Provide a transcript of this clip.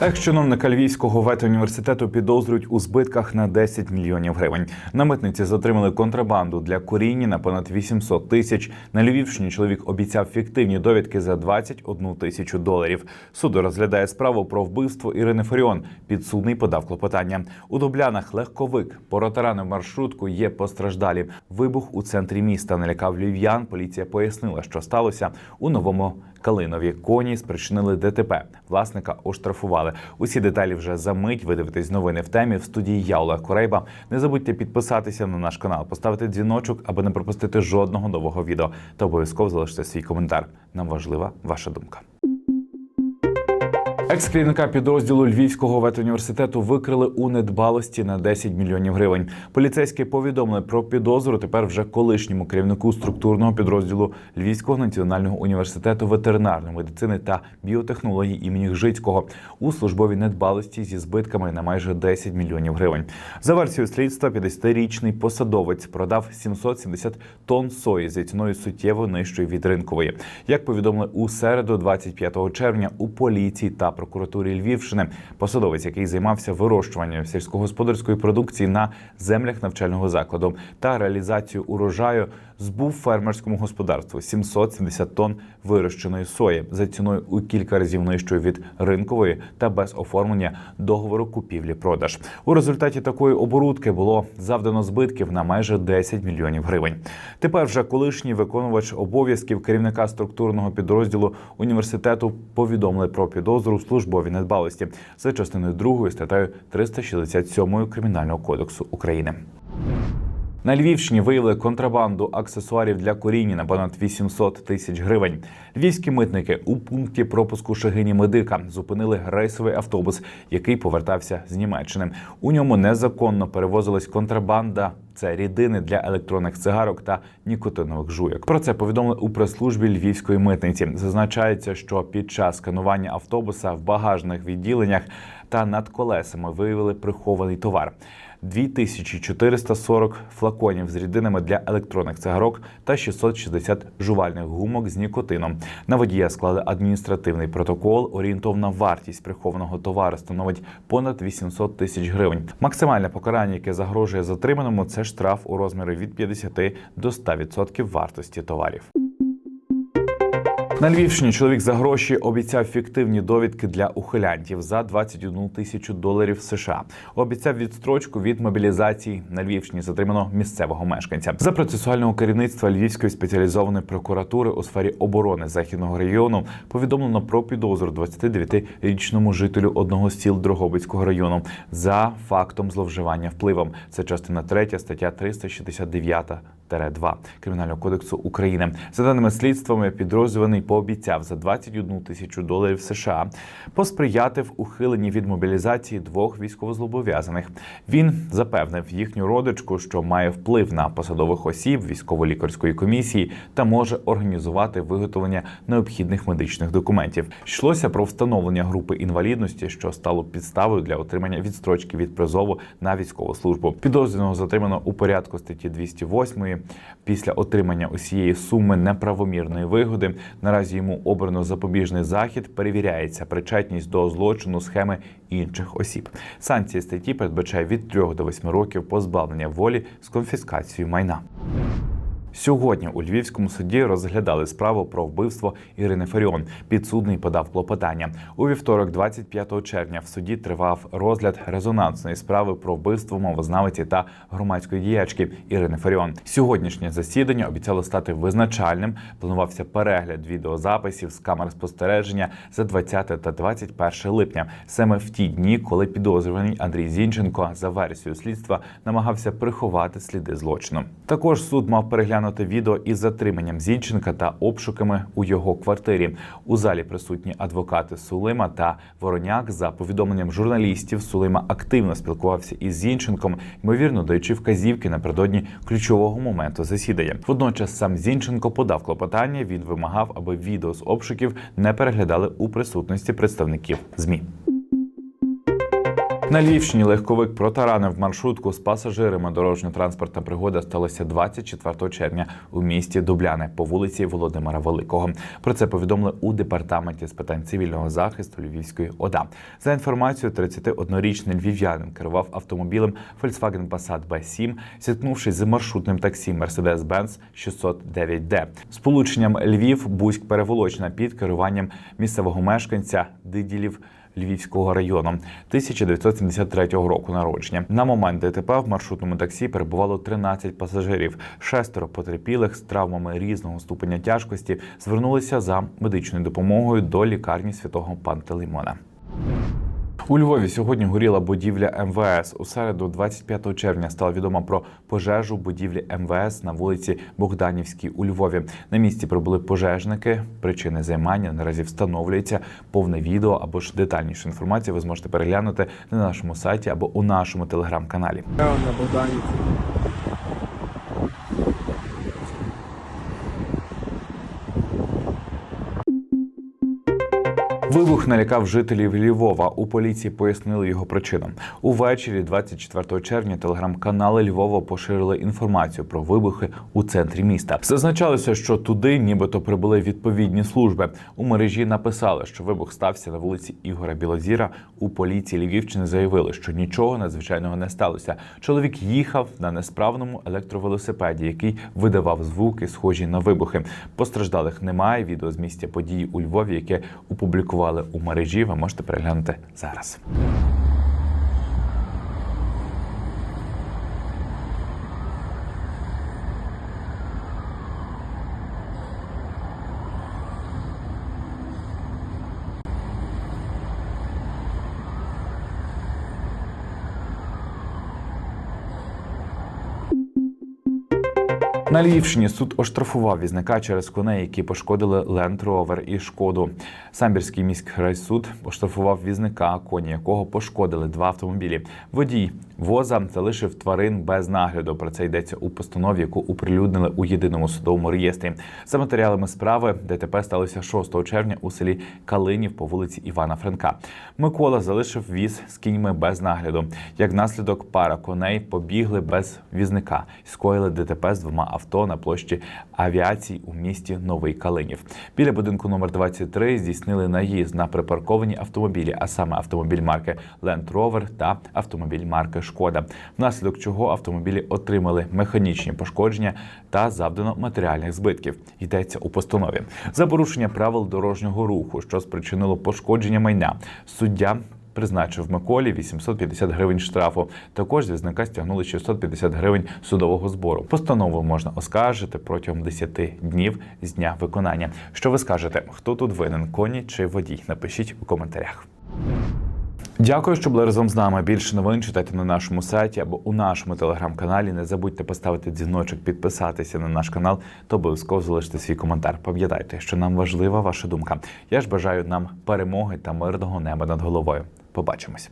Екс-чиновника Львівського ветуніверситету підозрюють у збитках на 10 мільйонів гривень. На митниці затримали контрабанду для коріння на понад 800 тисяч. На Львівщині чоловік обіцяв фіктивні довідки за 21 тисячу доларів. Суд розглядає справу про вбивство Ірини Фаріон. Підсудний подав клопотання. У Дублянах легковик поротаранив маршрутку. Є постраждалі. Вибух у центрі міста налякав львів'ян. Поліція пояснила, що сталося у новому. Калинові коні спричинили ДТП. Власника оштрафували. Усі деталі вже за мить. Ви дивитесь новини в темі в студії. Я Олег Корейба. Не забудьте підписатися на наш канал, поставити дзвіночок, аби не пропустити жодного нового відео. Та обов'язково залиште свій коментар. Нам важлива ваша думка. Екс-керівника підрозділу Львівського ветуніверситету викрили у недбалості на 10 мільйонів гривень. Поліцейські повідомили про підозру тепер вже колишньому керівнику структурного підрозділу Львівського національного університету ветеринарної медицини та біотехнологій імені Гжицького у службовій недбалості зі збитками на майже 10 мільйонів гривень. За версією слідства, 50-річний посадовець продав 770 тонн сої за ціною суттєво нижчою від ринкової. Як повідомили у середу, 25 червня, у поліції та прокуратурі Львівщини, посадовець, який займався вирощуванням сільськогосподарської продукції на землях навчального закладу. Та реалізацією урожаю, збув фермерському господарству 770 тонн вирощеної сої за ціною у кілька разів нижчою від ринкової та без оформлення договору купівлі-продаж. У результаті такої оборудки було завдано збитків на майже 10 мільйонів гривень. Тепер вже колишній виконувач обов'язків керівника структурного підрозділу університету повідомили про підозру у службовій недбалості за частиною 2 статтею 367 кримінального кодексу України. На Львівщині виявили контрабанду аксесуарів для коріння на понад 800 тисяч гривень. Львівські митники у пункті пропуску Шагині Медика зупинили рейсовий автобус, який повертався з Німеччини. У ньому незаконно перевозилась контрабанда. Це рідини для електронних цигарок та нікотинових жуйок. Про це повідомили у прес-службі львівської митниці. Зазначається, що під час сканування автобуса в багажних відділеннях та над колесами виявили прихований товар. 2440 флаконів з рідинами для електронних цигарок та 660 жувальних гумок з нікотином. На водія склали адміністративний протокол. Орієнтовна вартість прихованого товару становить понад 800 тисяч гривень. Максимальне покарання, яке загрожує затриманому, це штраф у розмірі від 50 до 100% вартості товарів. На Львівщині чоловік за гроші обіцяв фіктивні довідки для ухилянтів за 21 тисячу доларів США. Обіцяв відстрочку від мобілізації на Львівщині. Затримано місцевого мешканця за процесуального керівництва Львівської спеціалізованої прокуратури у сфері оборони західного регіону. Повідомлено про підозру 29-річному жителю одного з сіл Дрогобицького району за фактом зловживання впливом. Це частина 3 стаття 369 2 Кримінального кодексу України. За даними слідствами, підрозділений пообіцяв за 21 тисячу доларів США посприяти в ухиленні від мобілізації двох військовозлобов'язаних. Він запевнив їхню родичку, що має вплив на посадових осіб військово-лікарської комісії та може організувати виготовлення необхідних медичних документів. Йшлося про встановлення групи інвалідності, що стало підставою для отримання відстрочки від призову на військову службу. Підозрюваного затримано у порядку статті 208 після отримання усієї суми неправомірної вигоди. Наразі йому обрано запобіжний захід. Перевіряється причетність до злочину схеми інших осіб. Санкції статті передбачає від 3 до 8 років позбавлення волі з конфіскацією майна. Сьогодні у Львівському суді розглядали справу про вбивство Ірини Фаріон. Підсудний подав клопотання. У вівторок, 25 червня, в суді тривав розгляд резонансної справи про вбивство мовознавиці та громадської діячки Ірини Фаріон. Сьогоднішнє засідання обіцяло стати визначальним. Планувався перегляд відеозаписів з камер спостереження за 20 та 21 липня, саме в ті дні, коли підозрюваний Андрій Зінченко за версією слідства намагався приховати сліди злочину. Також суд мав переглянути відео із затриманням Зінченка та обшуками у його квартирі. У залі присутні адвокати Сулима та Вороняк. За повідомленням журналістів, Сулима активно спілкувався із Зінченком, ймовірно даючи вказівки напередодні ключового моменту засідання. Водночас сам Зінченко подав клопотання. Він вимагав, аби відео з обшуків не переглядали у присутності представників змі. На Львівщині легковик протаранив маршрутку з пасажирами. Дорожньо-транспортна пригода сталася 24 червня у місті Дубляне по вулиці Володимира Великого. Про це повідомили у департаменті з питань цивільного захисту Львівської ОДА. За інформацією, 31-річний львів'янин керував автомобілем Volkswagen Passat B7, зіткнувшись з маршрутним таксі Mercedes-Benz 609D. Сполученням Львів Бузьк переволочна під керуванням місцевого мешканця Диділів. Львівського району 1973 року народження. На момент ДТП в маршрутному таксі перебувало 13 пасажирів. Шестеро потерпілих з травмами різного ступеня тяжкості звернулися за медичною допомогою до лікарні святого Пантелеймона. У Львові сьогодні горіла будівля МВС. У середу, 25 червня, стало відомо про пожежу будівлі МВС на вулиці Богданівській у Львові. На місці прибули пожежники. Причини займання наразі встановлюється. Повне відео або ж детальнішу інформацію ви зможете переглянути на нашому сайті або у нашому телеграм-каналі. на Богданівці. Вибух налякав жителів Львова. У поліції пояснили його причину. Увечері, 24 червня, телеграм-канали Львова поширили інформацію про вибухи у центрі міста. Зазначалося, що туди, нібито прибули відповідні служби. У мережі написали, що вибух стався на вулиці Ігора Білозіра. У поліції Львівщини заявили, що нічого надзвичайного не сталося. Чоловік їхав на несправному електровелосипеді, який видавав звуки, схожі на вибухи. Постраждалих немає. Відео з місця події у Львові, яке опублікували у мережі. Ви можете переглянути зараз. На Львівщині суд оштрафував візника через коней, які пошкодили Land Rover і шкоду. Самбірський міськрайсуд оштрафував візника, коні якого пошкодили два автомобілі. Водій воза залишив тварин без нагляду. Про це йдеться у постанові, яку оприлюднили у єдиному судовому реєстрі. За матеріалами справи ДТП сталося 6 червня у селі Калинів по вулиці Івана Франка. Микола залишив віз з кіньми без нагляду. Як наслідок, пара коней побігли без візника і скоїли ДТП з двома авто на площі авіації у місті Новий Калинів. Біля будинку номер 23 здійснили наїзд на припарковані автомобілі, а саме автомобіль марки Land Rover та автомобіль марки Шкода. Внаслідок чого автомобілі отримали механічні пошкодження та завдано матеріальних збитків. Йдеться у постанові за порушення правил дорожнього руху, що спричинило пошкодження майна. Суддя призначив Миколі 850 гривень штрафу. Також з візника стягнули 650 гривень судового збору. Постанову можна оскаржити протягом 10 днів з дня виконання. Що ви скажете? Хто тут винен? Коні чи водій? Напишіть у коментарях. Дякую, що були разом з нами. Більше новин читайте на нашому сайті або у нашому телеграм-каналі. Не забудьте поставити дзвіночок, підписатися на наш канал та обов'язково залишити свій коментар. Пам'ятайте, що нам важлива ваша думка. Я ж бажаю нам перемоги та мирного неба над головою. Побачимось.